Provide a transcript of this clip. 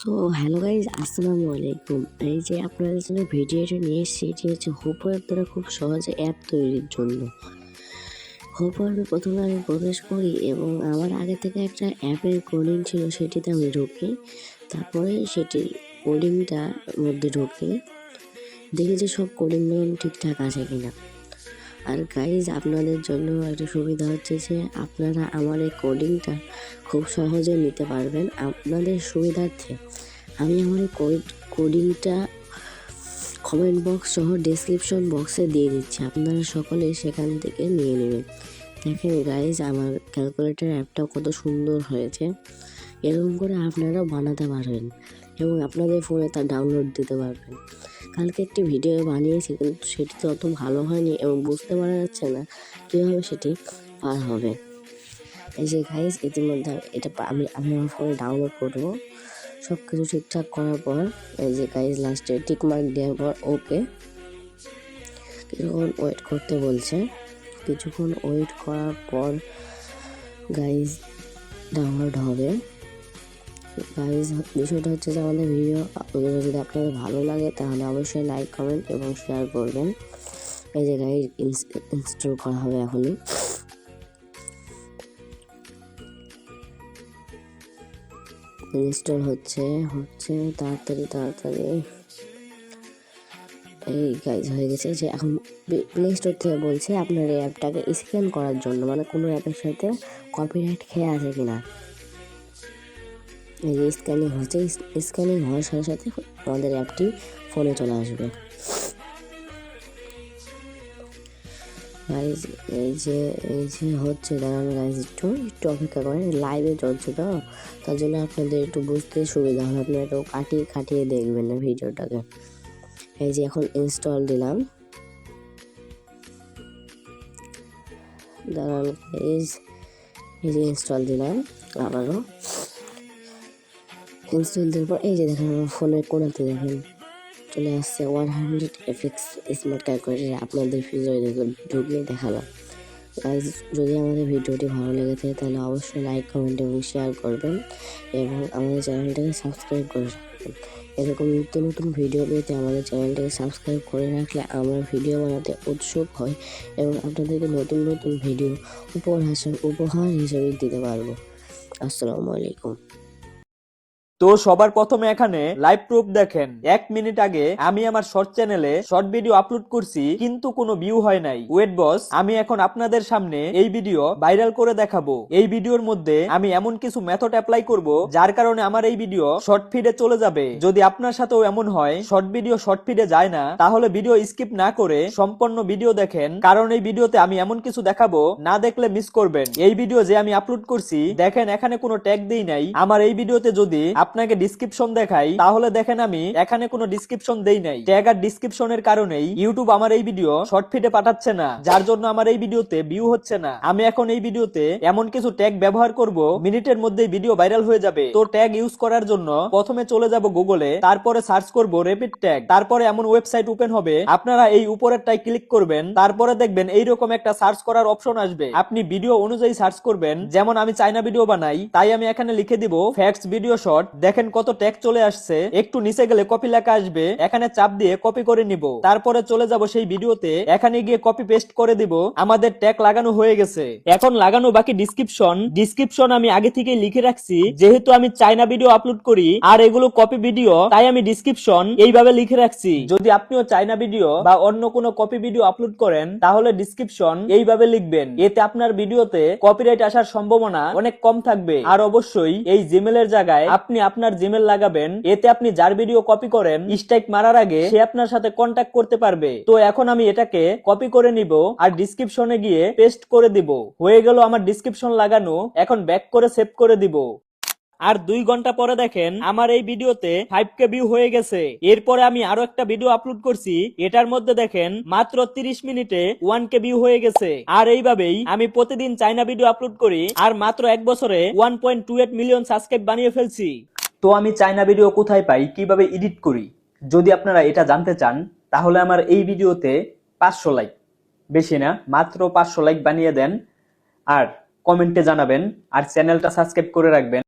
So hello guys, আসসালামু আলাইকুম। এই যে আপনাদের জন্য ভিডিওটা নিয়ে এসেছি, এটি হচ্ছে হোপওয়েব দ্বারা খুব সহজে অ্যাপ তৈরির জন্য। হোপওয়েবে প্রথমে আমি প্রবেশ করি এবং আমার আগে থেকে একটা অ্যাপের কোডিং ছিল, সেটিতে আমি ঢুকি। তারপরে সেটি কোডিংটা মধ্যে ঢুকি। দেখি যে সব কোডিংগুলো ঠিকঠাক আছে কিনা। আর গাইজ আপনাদের জন্য একটা সুবিধা হচ্ছে যে আপনারা আমার এই কোডিংটা খুব সহজে নিতে পারবেন আপনাদের সুবিধার্থে। আমি আমার এই কোডিংটা কমেন্ট বক্স সহ ডেসক্রিপশন বক্সে দিয়ে দিচ্ছি। আপনারা সকলে সেখান থেকে নিয়ে নেবেন। দেখেন গাইজ আমার ক্যালকুলেটার অ্যাপটা কত সুন্দর হয়েছে। এরকম করে আপনারাও বানাতে পারবেন এবং আপনাদের ফোনে তা ডাউনলোড দিতে পারবেন। কালকে একটি ভিডিও বানিয়েছি, কিন্তু সেটি তো অত ভালো হয়নি এবং বুঝতে পারা যাচ্ছে না কীভাবে সেটি পার হবে। এই যে গাইজ ইতিমধ্যে এটা আমি আমি আমার ফোনে ডাউনলোড করব। সব কিছু ঠিকঠাক করার পর, এই যে গাইজ লাস্টে টিক মার্ক দেওয়ার পর ওকে কিছুক্ষণ ওয়েট করতে বলছে। কিছুক্ষণ ওয়েট করার পর গাইজ ডাউনলোড হবে। গাইজ বিষয়টা হচ্ছে যে আমাদের ভিডিও যদি আপনাদের ভালো লাগে, তাহলে অবশ্যই লাইক কমেন্ট এবং শেয়ার করবেন। এই যে গাইজ ইনস্টল করা হবে এখনই। ইনস্টল হচ্ছে হচ্ছে তাড়াতাড়ি তাড়াতাড়ি। এই গাইজ হয়ে গেছে। যে এখন প্লে স্টোর থেকে বলছে আপনার এই অ্যাপটাকে স্ক্যান করার জন্য মানে কোনো অ্যাপের সাথে কপিরাইট খেয়ে আছে কিনা। এই যে স্ক্যানিং হচ্ছে স্ক্যানিং হওয়ার সাথে সাথে আমাদের অ্যাপটি ফোনে চলে আসবে। গাইজ এই যে এই যে হচ্ছে, দাঁড়ান গাইজ একটু একটু অপেক্ষা করেন লাইভে চলছে তো। তার জন্য আপনাদের একটু বুঝতে সুবিধা হবে আপনারা একটু কাটিয়ে কাটিয়ে দেখবেন না ভিডিওটাকে। এই যে এখন ইনস্টল দিলাম। দাঁড়ান এই যে ইনস্টল দিলাম, আবারও। ইনস্টল দেওয়ার পর, এই যে দেখেন, আমার ফোনের কোনাতে দেখেন, চলে আসছে one hundred FX smart calculator আপনাদের ফিজে ঢুকিয়ে দেখালাম। গাইজ যদি আমাদের ভিডিওটি ভালো লেগে থাকে, তাহলে অবশ্যই লাইক কমেন্ট এবং শেয়ার করবেন এবং আমাদের চ্যানেলটাকে সাবস্ক্রাইব করে রাখবেন। এরকম নিত্য নতুন ভিডিও পেতে আমাদের চ্যানেলটাকে সাবস্ক্রাইব করে রাখলে আমরা ভিডিও বানাতে উৎসুক হই এবং আপনাদেরকে নতুন নতুন ভিডিও উপহার উপহার হিসেবে দিতে পারব। আসসালামু আলাইকুম। তো সবার প্রথমে এখানে লাইভ প্রুফ দেখেন। এক মিনিট আগে আমি আমার শর্ট চ্যানেলে শর্ট ভিডিও আপলোড করছি, কিন্তু কোনো ভিউ হয় নাই। ওয়েট বস আমি এখন আপনাদের সামনে এই ভিডিও ভাইরাল করে দেখাবো। এই ভিডিওর মধ্যে আমি এমন কিছু মেথড অ্যাপ্লাই করব, যার কারণে আমার এই ভিডিও শর্ট ফিডে চলে যাবে। যদি আপনার সাথেও এমন হয় শর্ট ভিডিও শর্ট ফিডে যায় না, তাহলে ভিডিও স্কিপ না করে সম্পূর্ণ ভিডিও দেখেন। কারণ এই ভিডিওতে আমি এমন কিছু দেখাবো, না দেখলে মিস করবেন। এই ভিডিও যে আমি আপলোড করছি, দেখেন এখানে কোনো ট্যাগ দেই নাই। আমার এই ভিডিওতে যদি আপনাকে ডিসক্রিপশন দেখাই, তাহলে দেখেন আমি এখানে কোনো ডিসক্রিপশন দেই নাই। ট্যাগ আর ডিসক্রিপশনের কারণেই ইউটিউব আমার এই ভিডিও শর্ট ফিডে পাঠাচ্ছে না, যার জন্য আমার এই ভিডিওতে ভিউ হচ্ছে না। আমি এখন এই ভিডিওতে এমন কিছু ট্যাগ ব্যবহার করব, মিনিটের মধ্যেই ভিডিও ভাইরাল হয়ে যাবে। তো ট্যাগ ইউজ করার জন্য প্রথমে চলে যাব গুগলে তারপরে সার্চ করব রেপিড ট্যাগ তারপরে এমন ওয়েবসাইট ওপেন হবে, আপনারা এই উপরেরটাই ক্লিক করবেন, তারপরে দেখবেন এইরকম একটা সার্চ করার অপশন আসবে। আপনি ভিডিও অনুযায়ী সার্চ করবেন, যেমন আমি চাইনা ভিডিও বানাই, তাই আমি এখানে লিখে দিব ফ্যাক্স ভিডিও শর্ট দেখেন কত ট্যাগ চলে আসছে। একটু নিচে গেলে কপি লেখা আসবে। এখানে চাপ দিয়ে কপি করে নিব। তারপরে চলে যাব সেই ভিডিওতে। এখানে গিয়ে কপি পেস্ট করে দিব। আমাদের ট্যাগ লাগানো হয়ে গেছে। এখন লাগানো বাকি ডিসক্রিপশন ডিসক্রিপশন আমি আগে থেকেই লিখে রাখছি। যেহেতু আমি চাইনা ভিডিও আপলোড করি, আর এগুলো কপি ভিডিও তাই আমি ডিসক্রিপশন এইভাবে লিখে রাখছি। যদি আপনিও চাইনা ভিডিও বা অন্য কোনো কপি ভিডিও আপলোড করেন, তাহলে ডিসক্রিপশন এইভাবে লিখবেন। এতে আপনার ভিডিওতে কপিরাইট আসার সম্ভাবনা অনেক কম থাকবে। আর অবশ্যই এই জিমেলের জায়গায় আপনি আপনার জিমেল লাগাবেন, এতে আপনি যার ভিডিও কপি করেন স্ট্রাইক মারার আগে সে আপনার সাথে কন্ট্যাক্ট করতে পারবে। তো এখন আমি এটাকে কপি করে নিব আর ডিসক্রিপশনে গিয়ে পেস্ট করে দিব। হয়ে গেল আমার ডিসক্রিপশন লাগানো, এখন ব্যাক করে সেভ করে দিব। আর দুই ঘণ্টা পরে দেখেন, আমার এই ভিডিওতে ফাইভ কে ভিউ হয়ে গেছে। এরপরে আমি আরও একটা ভিডিও আপলোড করছি, এটার মধ্যে দেখেন, মাত্র তিরিশ মিনিটে ওয়ান কে ভিউ হয়ে গেছে। আর এইভাবেই আমি প্রতিদিন চাইনা ভিডিও আপলোড করি, আর মাত্র এক বছরে one point two eight million subscribe বানিয়ে ফেলছি। তো আমি চায়না ভিডিও কোথায় পাই, কীভাবে এডিট করি? যদি আপনারা এটা জানতে চান, তাহলে আমার এই ভিডিওতে পাঁচশো লাইক বেশি না, মাত্র পাঁচশো লাইক বানিয়ে দেন, আর কমেন্টে জানাবেন, আর চ্যানেলটা সাবস্ক্রাইব করে রাখবেন।